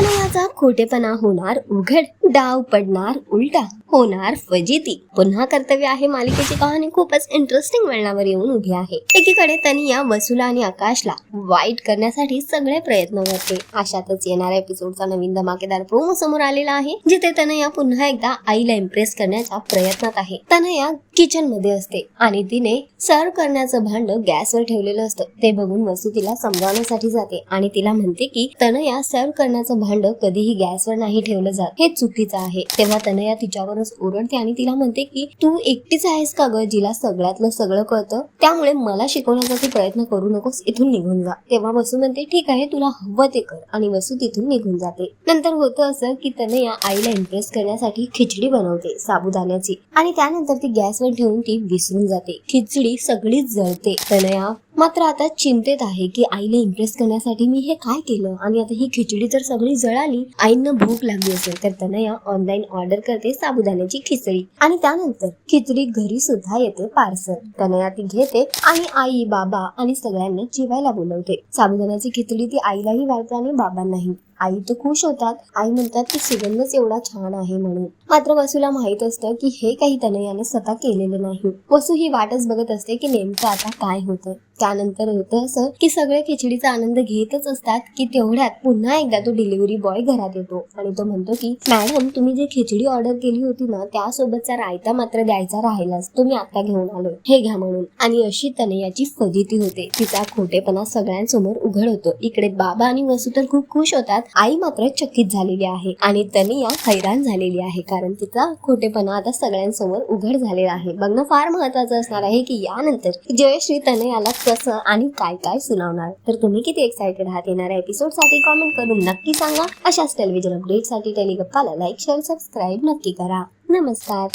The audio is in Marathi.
तनयाचा खोटेपणा होणार उघड. डाव पडणार उलटा होणार फजिती. पुन्हा कर्तव्य आहे मालिकेची कहाणी खूपच इंटरेस्टिंग वळणावर येऊन उभी आहे. एकीकडे तनिया वसुला आणि आकाशला वाईट करण्यासाठी सगळे प्रयत्न करते. अशातच येणाऱ्या एपिसोडचा नवीन धमाकेदार प्रोमो समोर आलेला आहे जिथे तनया पुन्हा एकदा आईला इम्प्रेस करण्याच्या प्रयत्नात आहे. तनया किचनमध्ये असते आणि तिने सर्व करण्याचं भांड गॅसवर ठेवलेलं असतं. ते बघून वसू तिला समजावण्यासाठी जाते आणि तिला म्हणते की तनया सर्व करण्याचं भांड कधीही गॅसवर नाही ठेवलं जात. हे चुकीचं आहे. तेव्हा तनया तिच्यावरच ओरडते आणि तिला म्हणते की तू एकटीच आहेस का ग जिला सगळ्यातलं सगळं कळतं? त्यामुळे मला शिकवण्याचा तू प्रयत्न करू नकोस इथून निघून जा. तेव्हा वसू म्हणते ठीक आहे तुला हवं ते कर. आणि वसू तिथून निघून जाते. नंतर होतं असं की तनया आईला इम्प्रेस करण्यासाठी खिचडी बनवते साबुदाण्याची. आणि त्यानंतर ती गॅसवर ठेवून ती विसरून जाते. खिचडी सगळीच जळते. तनया मात्र आता चिंतेत आहे की आईला इम्प्रेस करण्यासाठी मी हे काय केलं? आणि आता ही खिचडी जर सगळी जळाली आईंना भूक लागली असेल तर तनया ऑनलाईन ऑर्डर करते साबुदाण्याची खिचडी. आणि त्यानंतर खिचडी घरी सुद्धा येते पार्सल तनया ती घेते आणि आई बाबा आणि सगळ्यांना जेवायला बोलवते. साबुदाण्याची खिचडी ती आईलाही वाढते आणि बाबांनाही. आई तर खुश होतात. आई म्हणतात की सुगंधच एवढा छान आहे म्हणून. मात्र वसूला माहीत असतं की हे काही तनयाने स्वतः केलेलं नाही. वसू ही वाटच बघत असते की नेमकं आता काय होतं. त्यानंतर होतं असं की सगळे खिचडीचा आनंद घेतच असतात की तेवढ्यात पुन्हा एकदा तो डिलिव्हरी बॉय घरात येतो. आणि तो म्हणतो की मॅडम तुम्ही जी खिचडी ऑर्डर केली होती ना त्यासोबतचा रायता मात्र द्यायचा राहिलाच. तुम्ही आता घेऊन आलो हे घ्या म्हणून. आणि अशी तनयाची फजिती होते. तिचा खोटेपणा सगळ्यांसमोर उघड होतो. इकडे बाबा आणि वसू तर खूप खुश होतात. आई मात्र चकित झालेली आहे आणि तनिया हैराण झालेली आहे कारण तिचा खोटेपणा आता सगळ्यांसमोर उघड झालेला आहे. बघणं फार महत्वाचं असणार आहे की यानंतर जयश्री तनयाला कसं आणि काय काय सुनावणार. तर तुम्ही किती एक्साइटेड आहात येणाऱ्या एपिसोडसाठी कॉमेंट करून नक्की सांगा. अशाच टेलिव्हिजन अपडेटसाठी टेलिगप्पाला लाईक शेअर सबस्क्राईब नक्की करा. नमस्कार.